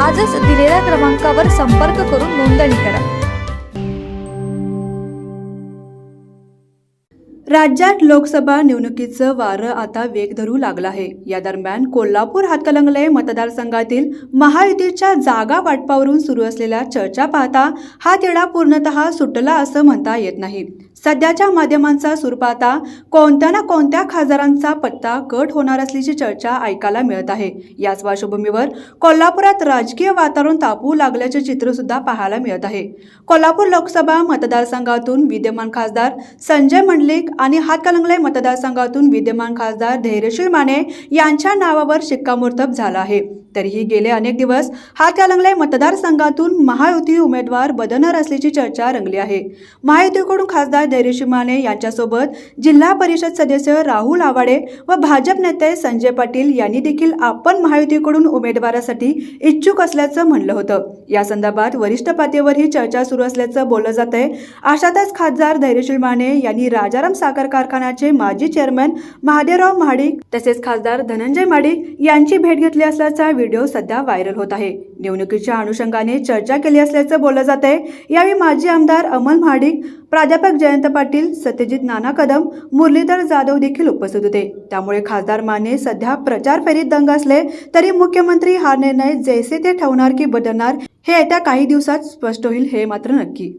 आजच दिलेल्या क्रमांकावर संपर्क करून नोंदणी करा. राज्यात लोकसभा निवडणुकीचं वारं आता वेग धरू लागलं आहे. या दरम्यान कोल्हापूर हातकलंगले मतदारसंघातील महायुतीच्या जागा वाटपावरून सुरू असलेल्या चर्चा पाहता हा तिढा पूर्णतः सुटला असं म्हणता येत नाही. सध्याच्या माध्यमांचा सूर पाहता कोणत्या ना कोणत्या खासदारांचा पत्ता कट होणार असल्याची चर्चा ऐकायला मिळत आहे. याच पार्श्वभूमीवर कोल्हापुरात राजकीय वातावरण तापू लागल्याचे चित्र सुद्धा पाहायला मिळत आहे. कोल्हापूर लोकसभा मतदारसंघातून विद्यमान खासदार संजय मंडलिक आणि हातकलंगले मतदारसंघातून विद्यमान खासदार धैर्यशील माने यांच्या नावावर शिक्कामोर्तब झाला आहे. तरीही गेले अनेक दिवस हातकलंगले मतदारसंघातून महायुती उमेदवार बदलणार असल्याची चर्चा रंगली आहे. महायुतीकडून खासदार धैर्यशील माने यांच्यासोबत जिल्हा परिषद सदस्य राहुल आवाडे व भाजप नेते संजय पाटील यांनी देखील आपण महायुतीकडून उमेदवारासाठी इच्छुक असल्याचं म्हणलं होतं. या संदर्भात वरिष्ठ पातळीवर ही चर्चा सुरू असल्याचं बोललं जात आहे अशातच खासदार धैर्यशील माने यांनी राजाराम साखर कारखान्याचे माजी चेअरमन महादेवराव महाडिक तसेच खासदार धनंजय महाडिक यांची भेट घेतली असल्याचा व्हिडिओ सध्या व्हायरल होत आहे. निवडणुकीच्या अनुषंगाने चर्चा केली असल्याचं बोललं जात आहे. यावेळी माजी आमदार अमल महाडिक प्राध्यापक जयंत पाटील सत्यजित नाना कदम मुरलीधर जाधव देखील उपस्थित होते. त्यामुळे खासदार माने सध्या प्रचार फेरीत दंग असले तरी मुख्यमंत्री हा निर्णय जैसे ते ठेवणार की बदलणार हे येत्या काही दिवसात स्पष्ट होईल हे मात्र नक्की.